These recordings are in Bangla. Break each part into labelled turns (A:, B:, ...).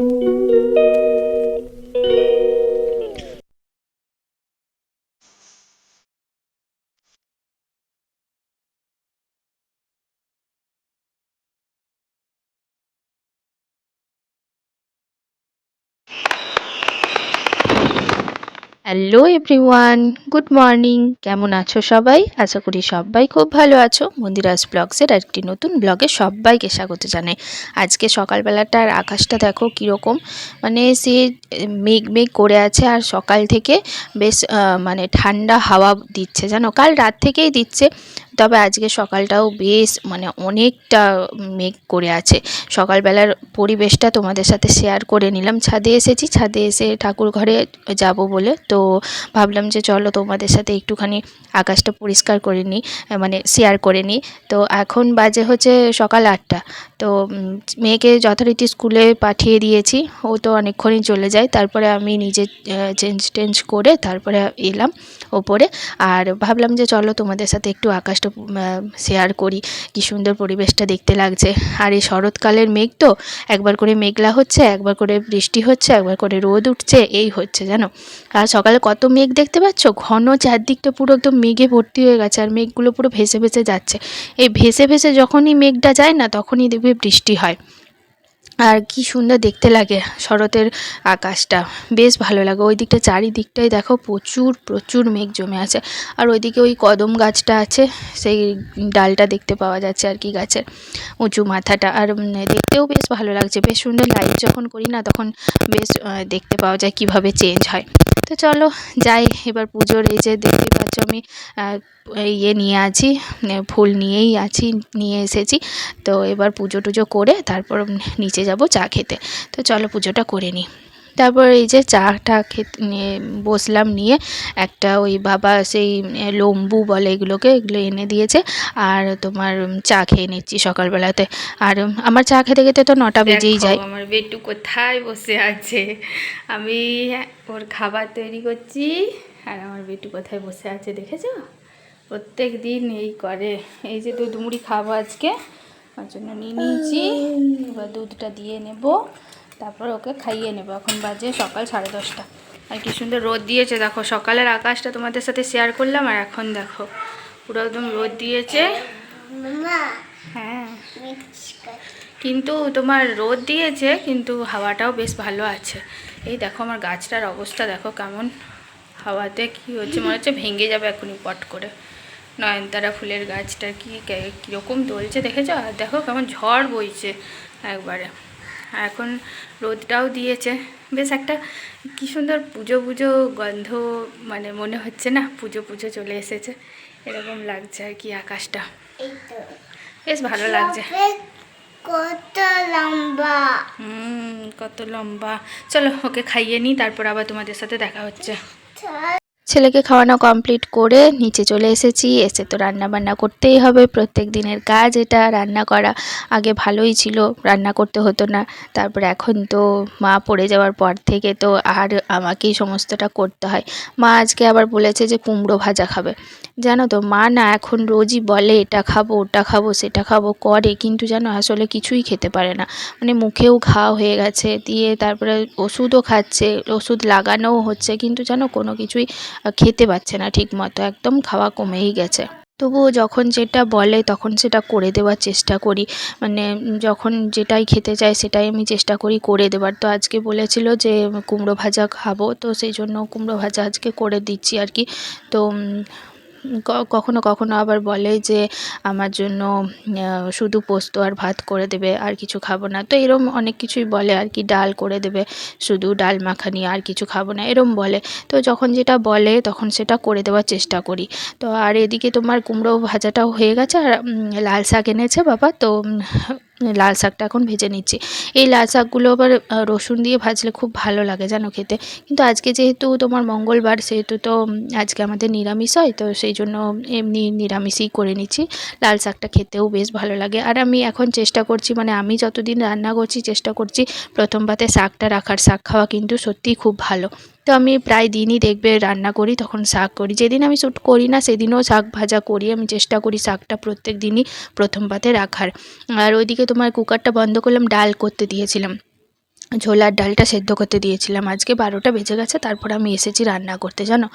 A: Música hello everyone good morning কেমন আছো সবাই? আশা করি সবাই খুব ভালো আছো। মন্দিরাজ ব্লগসের একটি নতুন ব্লগে সবাইকে স্বাগত জানাই। আজকে সকালবেলাটার আকাশটা দেখো কীরকম। মানে সে মেঘ মেঘ করে আছে আর সকাল থেকে বেশ মানে ঠান্ডা হাওয়া দিচ্ছে। জানো, কাল রাত থেকেই দিচ্ছে। তবে আজকে সকালটাও বেশ মানে অনেকটা মেঘ করে আছে। সকালবেলার পরিবেশটা তোমাদের সাথে শেয়ার করে নিলাম। ছাদে এসেছি, ছাদে এসে ঠাকুর ঘরে যাব বলে। তো ভাবলাম যে চলো তোমাদের সাথে একটুখানি আকাশটা পরিষ্কার করে নিই মানে শেয়ার করে নিই। তো এখন বাজে হচ্ছে সকাল আটটা। তো মেয়েকে যথারীতি স্কুলে পাঠিয়ে দিয়েছি। ও তো অনেকক্ষণই চলে যায়। তারপরে আমি নিজে চেঞ্জ টেঞ্জ করে তারপরে এলাম ওপরে। আর ভাবলাম যে চলো তোমাদের সাথে একটু আকাশটা শেয়ার করি। কি সুন্দর পরিবেশটা দেখতে লাগছে। আর এই শরৎকালের মেঘ তো, একবার করে মেঘলা হচ্ছে, একবার করে বৃষ্টি হচ্ছে, একবার করে রোদ উঠছে, এই হচ্ছে, জানো? আর সকালে কত মেঘ দেখতে পাচ্ছ? ঘন চারদিকটা পুরো একদম মেঘে ভর্তি হয়ে গেছে, আর মেঘগুলো পুরো ভেসে ভেসে যাচ্ছে। এই ভেসে ভেসে যখনই মেঘটা যায় না, তখনই দেখবে বৃষ্টি হয়। আর কি সুন্দর দেখতে লাগে শরতের আকাশটা। বেশ ভালো লাগে। ওই দিকটা চারিদিকটাই দেখো প্রচুর প্রচুর মেঘ জমে আছে। আর ওইদিকে ওই কদম গাছটা আছে, সেই ডালটা দেখতে পাওয়া যাচ্ছে আর কি গাছের উঁচু মাথাটা। আর দেখতেও বেশ ভালো লাগছে। বেশ সুন্দর লাইট যখন করি না, তখন বেশ দেখতে পাওয়া যায় কীভাবে চেঞ্জ হয়। তো চলো, যাই, এবার পুজোর এই যে দেখতে পাচ্ছ আমি ইয়ে নিয়ে আছি ফুল নিয়েই আছি, নিয়ে এসেছি। তো এবার পুজো টুজো করে তারপর নিচে যাব চা খেতে। তো চলো পুজোটা করে নিই তারপর এই যে চাটা খেতে নিয়ে বসলাম নিয়ে একটা ওই বাবা সেই লম্বু বলে এগুলোকে এগুলো এনে দিয়েছে। আর তোমার চা খেয়ে নিচ্ছি সকালবেলাতে। আর আমার চা খেতে খেতে তো নটা বেজেই যায়।
B: আমার বেটু কোথায় বসে আছে? আমি ওর খাবার তৈরি করছি। আর আমার বেটু কোথায় বসে আছে দেখেছ? প্রত্যেক দিন এই করে। এই যে দুধ মুড়ি খাব আজকে। ওর জন্য নিয়ে নিয়েছি। এবার দুধটা দিয়ে নেব। তারপর ওকে খাইয়ে নেব। এখন বাজে সকাল সাড়ে দশটা। আর কি সুন্দর রোদ দিয়েছে। দেখো সকালের আকাশটা তোমাদের সাথে শেয়ার করলাম আর এখন দেখো পুরো একদম রোদ দিয়েছে। হ্যাঁ। কিন্তু তোমার রোদ দিয়েছে কিন্তু হাওয়াটাও বেশ ভালো আছে। এই দেখো আমার গাছটার অবস্থা দেখো কেমন হাওয়াতে কি হচ্ছে মনে হচ্ছে ভেঙে যাবে এখনই পট করে। নয়নতারা ফুলের গাছটা কি কীরকম দলছে দেখেছ? আর দেখো কেমন ঝড় বইছে একবারে। এখন রোদটাও দিয়েছে। বেশ একটা কি সুন্দর পুজো পুজো গন্ধ মানে মনে হচ্ছে না পুজো পুজো চলে এসেছে। এরকম লাগছে আর কি আকাশটা। বেশ ভালো লাগছে।
C: কত লম্বা।
B: হুম কত লম্বা। চলো ওকে খাইয়ে নিই তারপর আবার তোমাদের সাথে দেখা হচ্ছে।
A: ছেলেকে খাওয়ানো কমপ্লিট করে নিচে চলে এসেছি। এসে তো রান্না বান্না করতেই হবে। প্রত্যেক দিনের কাজ এটা, রান্না করা আগে ভালোই ছিল, রান্না করতে হতো না। তারপর এখন তো মা পড়ে যাওয়ার পর থেকে তো আর আমাকেই সমস্তটা করতে হয়। মা আজকে আবার বলেছে যে কুমড়ো ভাজা খাবে। জানো তো, মা না এখন রোজই বলে, এটা খাব, ওটা খাব, সেটা খাব করে, কিন্তু জানো আসলে কিছুই খেতে পারে না। মানে মুখেও ঘা হয়ে গেছে, দিয়ে তারপরে ওষুধও খাচ্ছে, ওষুধ লাগানোও হচ্ছে, কিন্তু জানো কোনো কিছুই খেতে পাচ্ছে না ঠিক মতো একদম খাওয়া কমেই গেছে। তবুও যখন যেটা বলে, তখন সেটা করে দেওয়ার চেষ্টা করি। মানে যখন যেটাই খেতে চায়, সেটাই আমি চেষ্টা করি করে দেওয়ার। তো আজকে বলেছিল যে, কুমড়ো ভাজা খাব তো সেই জন্য কুমড়ো ভাজা আজকে করে দিচ্ছি আর কি। তো কখনো কখনো আবার বলে যে, আমার জন্য শুধু পোস্ত আর ভাত করে দেবে, আর কিছু খাব না। তো এরম অনেক কিছুই বলে আর কি, ডাল করে দেবে, শুধু ডাল মাখানি আর কিছু খাব না, এরম বলে। তো যখন যেটা বলে, তখন সেটা করে দেওয়ার চেষ্টা করি। তো আর এদিকে তোমার কুমড়ো ভাজাটাও হয়ে গেছে, আর লাল শাক এনেছে বাবা, তো লাল শাকটা এখন ভেজে নিচ্ছি। এই লাল শাকগুলো আবার রসুন দিয়ে ভাজলে খুব ভালো লাগে জানো খেতে। কিন্তু আজকে যেহেতু তোমার মঙ্গলবার, সেহেতু তো আজকে আমাদের নিরামিষ হয়, তো সেই জন্য এমনি নিরামিষই করে নিচ্ছি। লাল শাকটা খেতেও বেশ ভালো লাগে। আর আমি এখন চেষ্টা করছি মানে আমি যতদিন রান্না করছি, চেষ্টা করছি প্রথম পাতে শাকটা রাখার। শাক খাওয়া কিন্তু সত্যিই খুব ভালো। তো আমি প্রায় দিনই দেখবে রান্না করি, তখন শাক করি। যেদিন আমি শ্যুট করি না, সেদিনও শাক ভাজা করি। আমি চেষ্টা করি শাকটা প্রত্যেক দিনই প্রথম পাতে রাখার। আর ওইদিকে তোমার কুকারটা বন্ধ করলাম, ডাল করতে দিয়েছিলাম। ছোলার ডালটা সেদ্ধ করতে দিয়েছিলাম। আজকে বারোটা বেজে গেছে, তারপর আমি এসেছি রান্না করতে, জানো?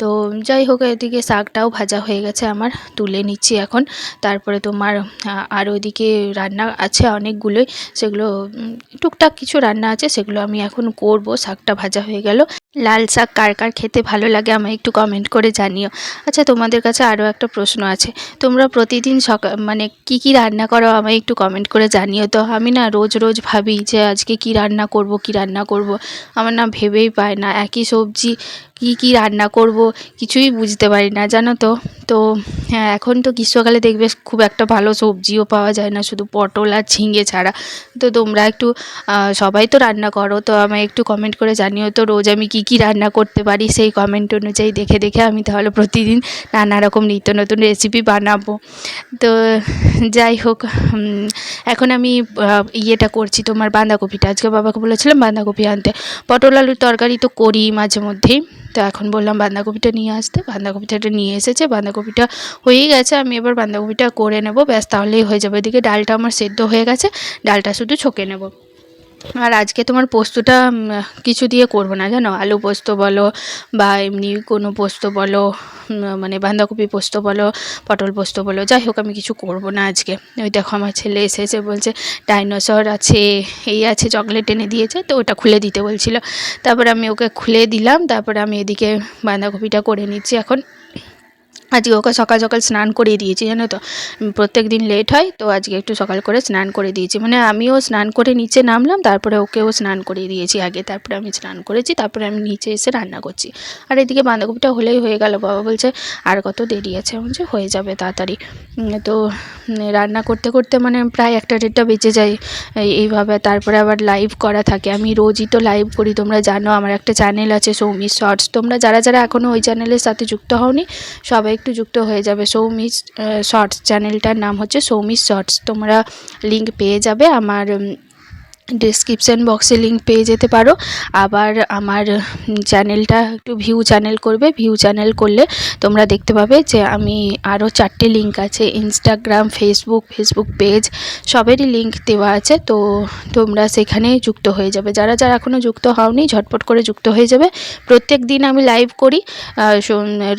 A: তো যাই হোক, এদিকে শাকটাও ভাজা হয়ে গেছে আমার, তুলে নিচ্ছি এখন। তারপরে তোমার আর ওইদিকে রান্না আছে অনেকগুলোই, সেগুলো টুকটাক কিছু রান্না আছে, সেগুলো আমি এখন করব। শাকটা ভাজা হয়ে গেল। লাল শাক কার কার খেতে ভালো লাগে আমায় একটু কমেন্ট করে জানিও। আচ্ছা তোমাদের কাছে আরও একটা প্রশ্ন আছে। তোমরা প্রতিদিন সকাল মানে কি কি রান্না করো আমায় একটু কমেন্ট করে জানিও তো। আমি না রোজ রোজ ভাবি যে আজকে কি রান্না করব কি রান্না করব আমার না ভেবেই পায় না। একই সবজি কি কি রান্না করব কিছুই বুঝতে পারি না, জানো তো? তো হ্যাঁ এখন তো গ্রীষ্মকালে দেখবে খুব একটা ভালো সবজিও পাওয়া যায় না, শুধু পটল আর ঝিঙে ছাড়া। তো তোমরা একটু সবাই তো রান্না করো, তো আমায় একটু কমেন্ট করে জানিও তো রোজ আমি কি কি রান্না করতে পারি, সেই কমেন্ট অনুযায়ী দেখে দেখে আমি তাহলে প্রতিদিন নানা রকম নিত্য নতুন রেসিপি বানাবো। তো, যাই হোক এখন আমি ইয়েটা করছি তোমার বাঁধাকপিটা। আজকে বাবাকে বলেছিলাম বাঁধাকপি আনতে। পটল, আলুর তরকারি তো করি মাঝে মধ্যেই। তো এখন বললাম বাঁধাকপিটা নিয়ে আসতে বাঁধাকপিটা নিয়ে এসেছে, বাঁধাকপিটা হয়েই গেছে, আমি এবার বাঁধাকপিটা করে নেব, ব্যাস তাহলেই হয়ে যাবে। এদিকে ডালটা আমার সেদ্ধ হয়ে গেছে, ডালটা শুধু ছকে নেব। আর আজকে তোমার পোস্তটা কিছু দিয়ে করব না, জানো? আলু পোস্ত বলো বা এমনি কোনো পোস্ত বলো মানে বাঁধাকপি পোস্ত বলো, পটল পোস্ত বলো, যাই হোক আমি কিছু করব না আজকে। ওই দেখো আমার ছেলে এসেছে বলছে, ডাইনোসর আছে, এই আছে, চকলেট এনে দিয়েছে, তো ওটা খুলে দিতে বলছিল। তারপর আমি ওকে খুলে দিলাম, তারপরে আমি এদিকে বাঁধাকপিটা করে নিচ্ছি এখন। আজকে ওকে সকাল সকাল স্নান করিয়ে দিয়েছি, জানো তো? প্রত্যেক দিন লেট হয়, তো আজকে একটু সকাল করে স্নান করে দিয়েছি। মানে আমিও স্নান করে নিচে নামলাম, তারপরে ওকেও স্নান করিয়ে দিয়েছি আগে, তারপরে আমি স্নান করেছি, তারপরে আমি নিচে এসে রান্না করছি। আর এদিকে বাঁধাকপিটা হলেই হয়ে গেল, বাবা বলছে, আর কত দেরি আছে? বলছি, হয়ে যাবে তাড়াতাড়ি। তো রান্না করতে করতে মানে প্রায় একটা দেড়টা বেজে যায়, এই- এইভাবে। তারপরে আবার লাইভ করা থাকে। আমি রোজই তো লাইভ করি, তোমরা জানো, আমার একটা চ্যানেল আছে সৌমি শর্টস তোমরা যারা যারা এখনও ওই চ্যানেলের সাথে যুক্ত হওনি সবাই একটু যুক্ত হয়ে যাবে সৌমি শর্টস চ্যানেলটার নাম হচ্ছে সৌমি শর্টস তোমরা লিঙ্ক পেয়ে যাবে আমার ডিসক্রিপশান বক্সে লিঙ্ক পেয়ে যেতে পারো। আবার আমার চ্যানেলটা একটু ভিউ চ্যানেল করবে। ভিউ চ্যানেল করলে তোমরা দেখতে পাবে যে আমি আরও চারটে লিঙ্ক আছে। ইনস্টাগ্রাম ফেসবুক ফেসবুক পেজ সবেরই লিঙ্ক দেওয়া আছে। তো তোমরা সেখানে যুক্ত হয়ে যাবে। যারা যারা এখনও যুক্ত হওনি, ঝটপট করে যুক্ত হয়ে যাবে। প্রত্যেক দিন আমি লাইভ করি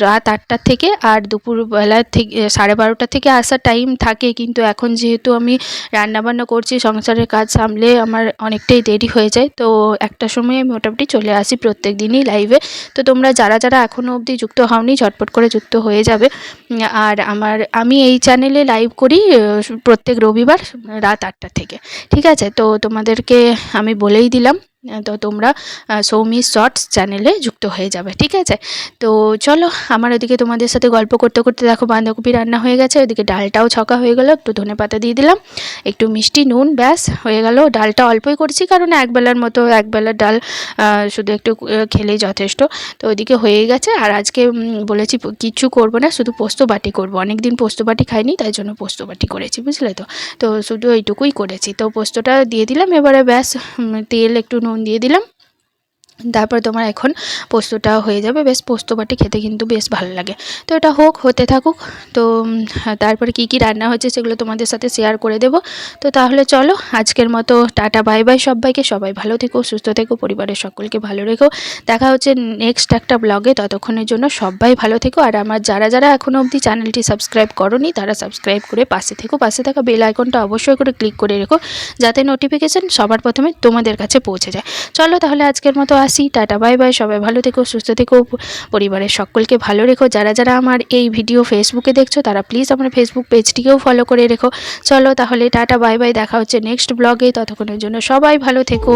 A: রাত আটটার থেকে আর দুপুরবেলা থেকে, সাড়ে বারোটা থেকে আসার টাইম থাকে। কিন্তু এখন যেহেতু আমি রান্নাবান্না করছি, সংসারের কাজ সামলে আমার অনেকটাই দেরি হয়ে যায়। তো একটা সময় মোটামুটি চলে আসি প্রত্যেক দিনই লাইভে তো তোমরা যারা যারা এখনও অবধি যুক্ত হওনি, ঝটপট করে যুক্ত হয়ে যাবে। আর আমার, আমি এই চ্যানেলে লাইভ করি প্রত্যেক রবিবার রাত আটটা থেকে। ঠিক আছে? তো তোমাদেরকে আমি বলেই দিলাম। তো তোমরা সৌমি শর্টস চ্যানেলে যুক্ত হয়ে যাবে, ঠিক আছে? তো চলো, আমার ওদিকে তোমাদের সাথে গল্প করতে করতে দেখো, বাঁধাকপি রান্না হয়ে গেছে, ওদিকে ডালটাও ছকা হয়ে গেলো, একটু ধনে পাতা দিয়ে দিলাম, একটু মিষ্টি নুন, ব্যাস, হয়ে গেল। ডালটা অল্পই করছি, কারণ একবেলার মতো একবেলার ডাল শুধু একটু খেলেই যথেষ্ট। তো ওইদিকে হয়ে গেছে, আর আজকে বলেছি কিচ্ছু করব না, শুধু পোস্ত বাটি করব। অনেক দিন পোস্ত বাটি খাইনি, তাই জন্য পোস্ত বাটি করেছি, বুঝলে তো? তো শুধু এইটুকুই করেছি। তো পোস্তটা দিয়ে দিলাম, এবারে ব্যাস তেল, একটু নুন দিয়ে দিলাম। তারপর তোমার এখন পোস্তটা হয়ে যাবে। বেশ পোস্ত বাটি খেতে কিন্তু বেশ ভালো লাগে। তো এটা হোক, হতে থাকুক। তো তারপরে কি কি রান্না হচ্ছে সেগুলো তোমাদের সাথে শেয়ার করে দেব। তো তাহলে চলো, আজকের মতো টাটা বাই বাই সবাইকে। সবাই ভালো থেকো, সুস্থ থেকো, পরিবারের সকলকে ভালো রেখো। দেখা হচ্ছে নেক্সট একটা ব্লগে ততক্ষণের জন্য সবাই ভালো থেকো। আর আমার যারা যারা এখনও অবধি চ্যানেলটি সাবস্ক্রাইব করনি, তারা সাবস্ক্রাইব করে পাশে থেকো। পাশে থাকা বেল আইকনটা অবশ্যই করে ক্লিক করে রেখো। যাতে নোটিফিকেশান সবার প্রথমে তোমাদের কাছে পৌঁছে যায়। চলো তাহলে আজকের মতো আসি, টাটা, বাই বাই, সবাই ভালো থেকো, সুস্থ থেকো, পরিবারের সকলকে ভালো রেখো। যারা যারা আমার এই ভিডিও ফেসবুকে দেখছ, তারা প্লিজ আমার ফেসবুক পেজটিকেও ফলো করে রেখো। চলো তাহলে টাটা, বাই বাই, দেখা হচ্ছে নেক্সট ব্লগে ততক্ষণের জন্য সবাই ভালো থেকো।